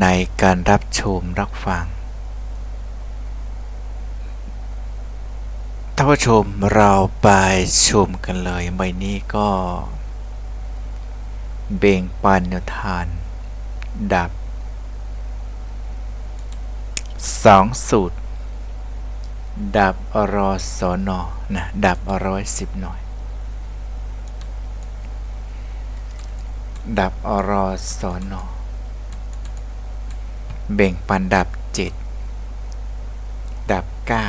ในการรับชมรับฟัง ท่านผู้ชมเราไปชมกันเลยใบนี้ก็ เบ่งปันแนวทาน ดับสองสูตร ดับอรอสอนอนะ ดับอร้อยสิบหน่อย ดับอรอสอนอ เบ่งปันดับเจ็ดดับเก้า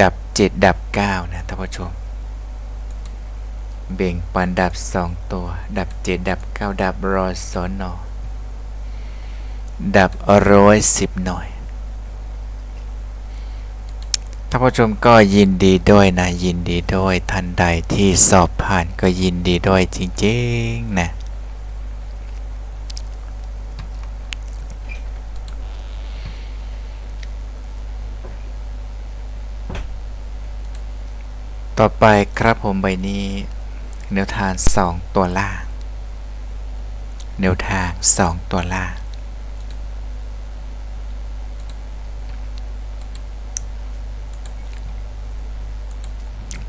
ดับเจ็ดดับเก้านะท่านผู้ชมเบ่งปันดับสองตัว ดับเจ็ดดับเก้าดับรอสอนอดับร้อยสิบหน่อยท่านผู้ชมก็ยินดีด้วยนะ ยินดีด้วยท่านใดที่สอบผ่านก็ยินดีด้วยจริงๆนะ ต่อไปครับผมใบนี้ แนวทางสองตัวล่าง แนวทางสองตัวล่าง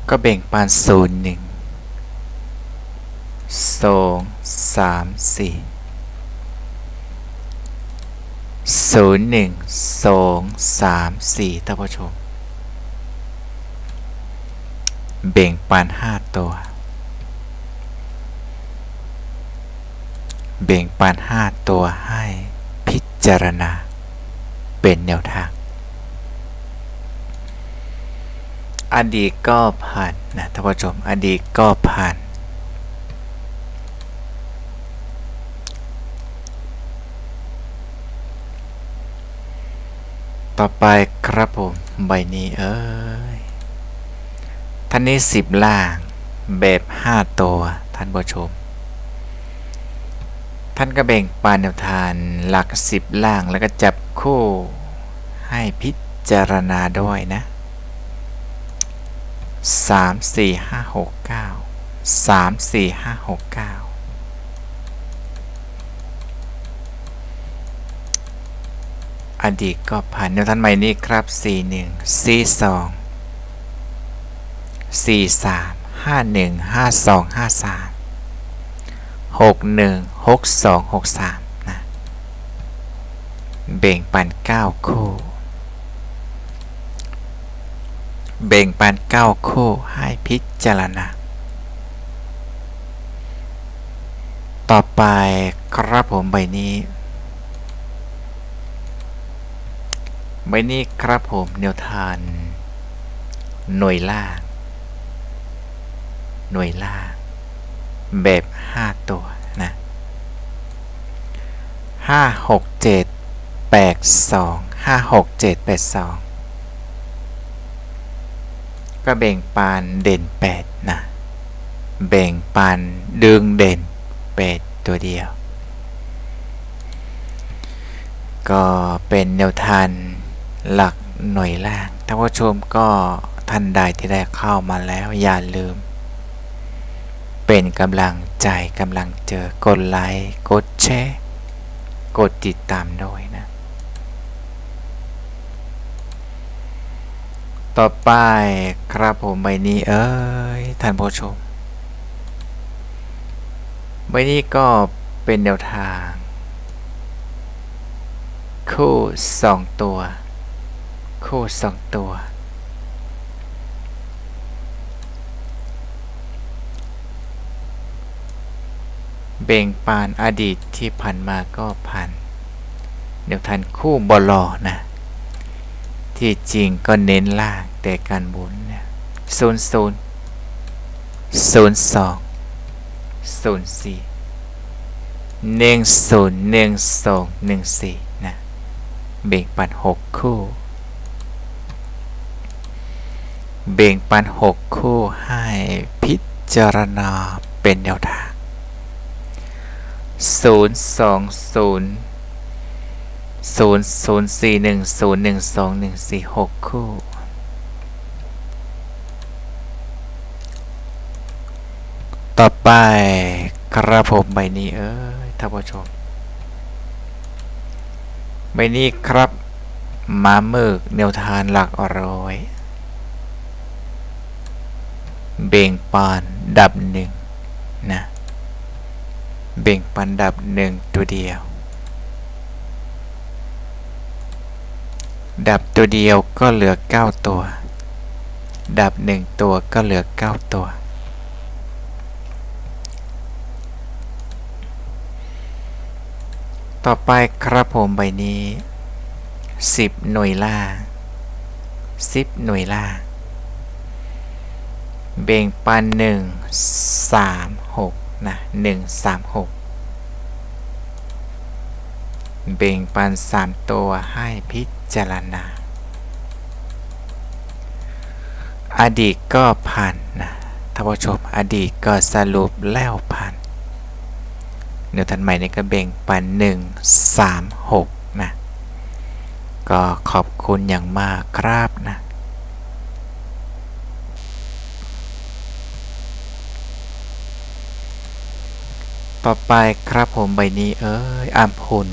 ก็แบ่งปานศูนย์หนึ่งสองสามสี่ศูนย์หนึ่งสองสามสี่ท่านผู้ชม เบ่งปานห้าตัว เบ่งปานห้าตัวให้พิจารณา เป็นแนวทาง อดีตก็ผ่านนะท่านผู้ชม อดีตก็ผ่าน ต่อไปครับผม ใบนี้เอ้ย ท่านนี้สิบล่าง แบบห้าตัว ท่านผู้ชม ท่านก็แบ่งปานแนวทานหลักสิบล่างแล้วก็จับคู่ให้พิจารณาด้วยนะสามสี่ห้าหกเก้าสามสี่ห้าหกเก้าอดีตก็ผ่านแนวทานใหม่นี้ครับสี่หนึ่ง สี่สามห้าหนึ่งห้าสองห้าสามหกหนึ่งหกสองหกสามนะเบ่งปันเก้าคู่ เบ่งปันเก้าคู่ให้พิจารณาต่อไปครับผมใบนี้ใบนี้ครับผมแนวทานหน่วยล่าง หน่วยล่างแบบ 5 ตัวนะห้าหกเจ็ดแปดสองห้าหกเจ็ดแปดสองก็แบ่งปานเด่นแปดนะแบ่งปานดึงเด่นแปดตัวเดียว ก็เป็นแนวทางหลักหน่วยล่างท่านผู้ชมก็ท่านใดที่ได้เข้ามาแล้วอย่าลืม เป็นกำลังใจกำลังเจอกดไลค์ กดแชร์กดติดตามด้วยนะ ต่อไปครับผมใบนี้เอ้ยท่านผู้ชม ใบนี้ก็เป็นแนวทาง คู่สองตัว คู่สองตัว เบ่งปานอดีตที่ผ่านมาก็ผ่าน เดี๋ยวทันคู่บอลอนะ ที่จริงก็เน้นล่างแต่การบุญเนี่ยศูนย์ศูนย์ศูนย์สองศูนย์สี่หนึ่งศูนย์หนึ่งสองหนึ่งสี่นะเบ่งปันหกคู่ เบ่งปันหกคู่ให้พิจารณาเป็นแนวทาง ศูนย์สองศูนย์ศูนย์ศูนย์สี่หนึ่งศูนย์หนึ่งสองหนึ่งสี่หกคู่ ต่อไปครับผมใบนี้เอ้ยท่านผู้ชม ใบนี้ครับมาเมึกแนวทานหลักร้อย เบ่งปานดับหนึ่งนะ เบ่งปันดับหนึ่งตัวเดียว ดับตัวเดียวก็เหลือ 9 ตัว ดับ 1 ตัวก็เหลือ 9 ตัวต่อไปครับผมใบนี้ 10 หน่วยล่าง10 หน่วยล่างเบ่งปัน 1 3 6 นะ1 3 6เบ่งปัน3ตัวให้พิจารณา อดีตก็ผ่านนะท่านผู้ชมอดีตก็สรุปแล้วผ่านเดี๋ยวทันใหม่นี้ก็เบ่งปัน1 3 6นะก็ขอบคุณอย่างมากครับนะ ต่อไปครับผมใบนี้เอ้ยอัมพุน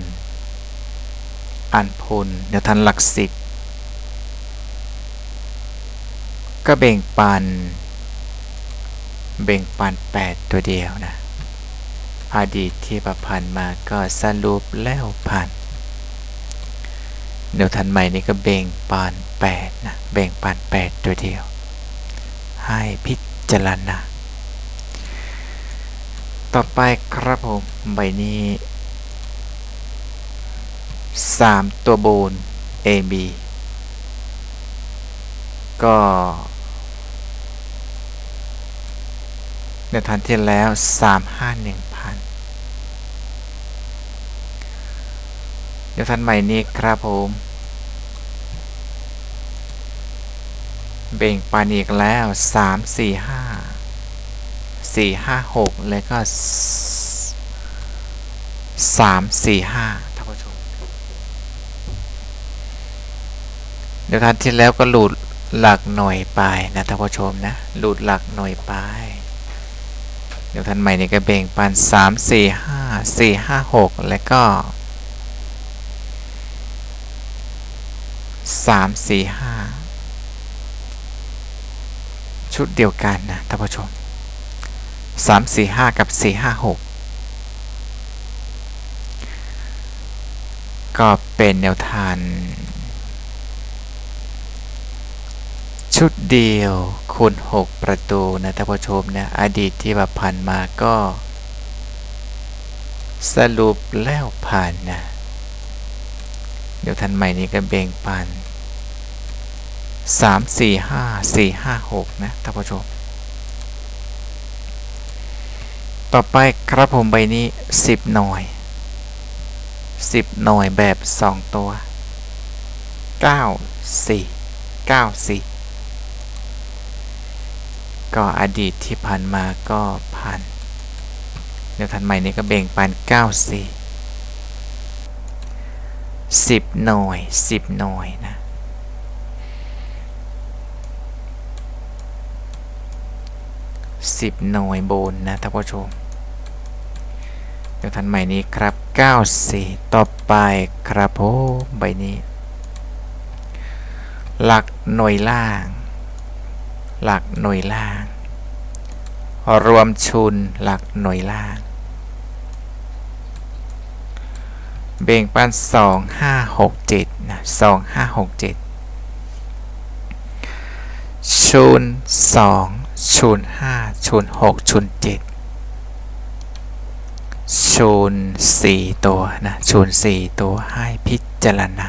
อันพุนเดี๋ยวทันหลักสิบก็เบ่งปัน เบ่งปัน 8 ตัวเดียวนะ อดีตที่ประพันธ์มาก็สรุปแล้วผ่านเดี๋ยวทันใหม่นี้ก็เบ่งปัน8นะ เบ่งปัน 8 ตัวเดียว ให้พิจารณา ต่อไปครับผมใบนี้ 3 ตัวโบน A B ก็ในทันที่แล้ว 3 5 1พันเดี๋ยวทันใหม่นี้ครับผมเบ่งปานอีกแล้ว 3 4 5 6 แล้วก็ 3 4 5ท่านผู้ชมเดี๋ยวทันที่แล้วก็หลุดหลักหน่วยไปนะท่านผู้ชมนะหลุดหลักหน่วยไป เดี๋ยวทันใหม่นี่ก็เบ่งปัน 3 4 5 4 5 6 แล้วก็ 3 4 5 ชุดเดียวกันนะท่านผู้ชม 3 4 5 กับ 4 5 6 ก็เป็นแนวทางชุดเดียวคูณ 6 ประตูนะท่านผู้ชมนะอดีตที่ว่าผ่านมาก็ สรุปแล้วผ่านนะ เดี๋ยวทันใหม่นี้ก็เบ่งปัน3 4 5 4 5 6 นะท่านผู้ชม ต่อไปครับผมใบนี้ 10 หน่วย 10 หน่วยแบบ 2 ตัว 9 4 9 4 ก็อดีตที่ผ่านมาก็ผ่านเดี๋ยวทันใหม่นี้ก็เบ่งปัน 9 4 10 หน่วย 10 หน่วยนะ 10 หน่วยบนนะท่านผู้ชมเดี๋ยวทันใหม่นี้ครับ 94 ต่อไปครับผมใบนี้ หลักหน่วยล่าง หลักหน่วยล่าง รวมชุนหลักหน่วยล่าง เบ่งปัน 2 5 6 7 นะ2 5 6 7ชุน2ชุน5ชุน6ชุน7ชูน4ตัวนะชูน4ตัวให้พิจารณา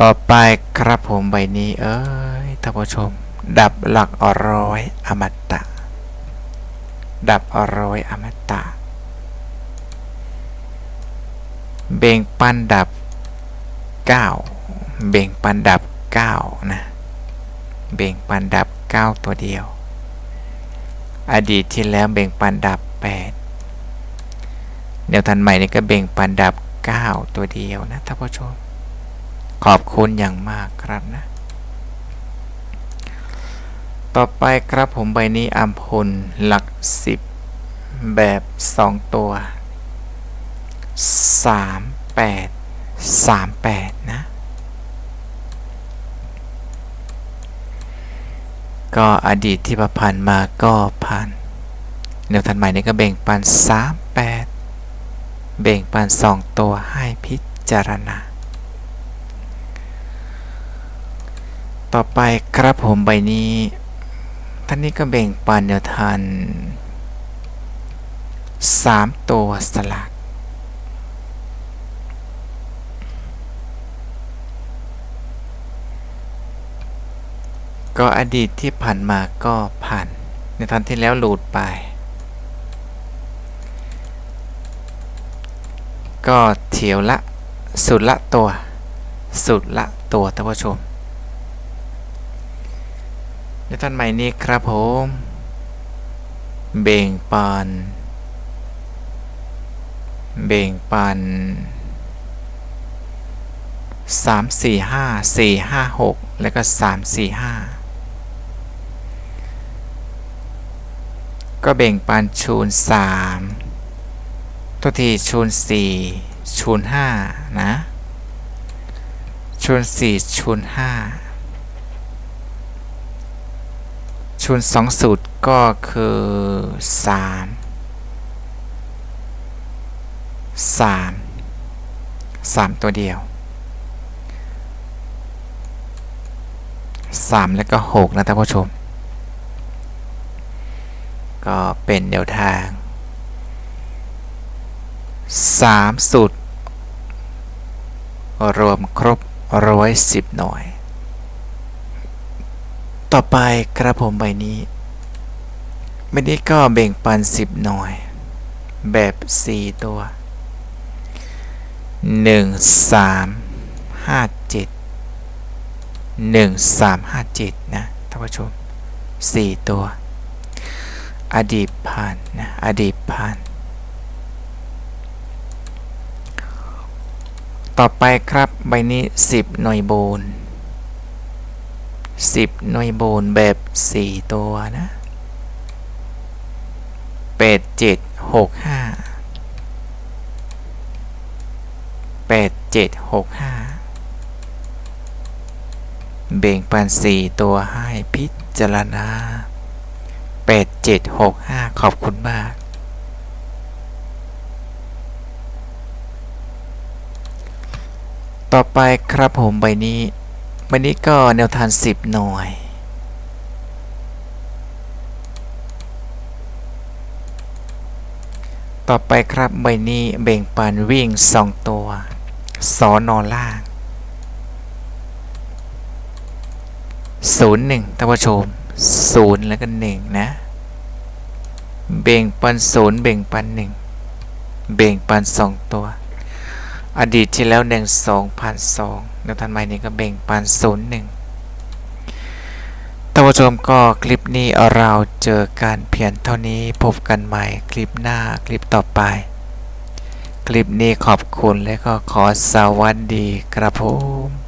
ต่อไปครับผมใบนี้ เอ้ยท่านผู้ชม ดับหลักอร้อยอมตะ ดับอร้อยอมตะ เบ่งปันดับ 9 เบ่งปันดับ 9นะเบ่งปันดับ 9 ตัวเดียว อดีตที่แล้วเบ่งปันดับ 8 แนวทันใหม่นี่ก็เบ่งปันดับ 9 ตัวเดียวนะท่านผู้ชม ขอบคุณอย่างมากครับนะ ต่อไปครับผมใบนี้อัมพลหลัก 10 แบบ 2 ตัว 3 8 3 8 นะ ก็อดีตที่ประพันมาก็ผ่านแนวทันใหม่นี้ก็เบ่งปัน 3 8เบ่งปัน 2 ตัวให้พิจารณา ต่อไปครับผมใบนี้ ท่านนี้ก็เบ่งปันแนวทาน3 ตัวสลัก ก็อดีตที่ผ่านมาก็ผ่าน ในตอนที่แล้วหลุดไป ก็เถียวละสุดละตัว สุดละตัวท่านผู้ชม ในตอนใหม่นี้ครับผม เบ่งปันเบ่งปัน3 4 5 4 5 6 แล้วก็ 3 4 5 ก็เบ่งปันชูนสามตัวทีชูนสี่ชูนห้านะชูนสี่ชูนห้าชูนสองสูตรก็คือสามสามสามตัวเดียวสามแล้วก็หกนะท่านผู้ชม ก็เป็นแนวทางสามสูตร รวมครบร้อยสิบหน่วย ต่อไปกระผมใบนี้ใบนี้ก็เบ่งปันสิบหน่วย แบบสี่ตัวหนึ่งสามห้าเจ็ดหนึ่งสามห้าเจ็ดนะท่านผู้ชมสี่ตัว อดีตผ่านนะอดีตผ่าน ต่อไปครับใบนี้ 10 หน่วยโบน 10 หน่วยโบนแบบ 4 ตัวนะเป็ดเจ็ดหกห้าเป็ดเจ็ดหกห้าเบ่งปันสี่ตัวให้พิจารณา เป็ดเจ็ดหกห้าขอบคุณมากต่อไปครับผมใบนี้ใบนี้ก็แนวทาน10 หน่วย ต่อไปครับใบนี้เบ่งปันวิ่ง 2 ตัวสอนอล่าง 01ท่านผู้ชม 0 แล้วก็ 1 นะ เบ่งปัน0เบ่งปัน1เบ่งปัน2ตัว อดีตที่แล้วหนึ่งสองพันสองแล้วทันใหม่นี้ก็เบ่งปันศูนย์หนึ่งท่านผู้ชมก็คลิปนี้เราเจอการเพียงเท่านี้พบกันใหม่คลิปหน้าคลิปต่อไป คลิปนี้ขอบคุณและก็ขอสวัสดีครับผม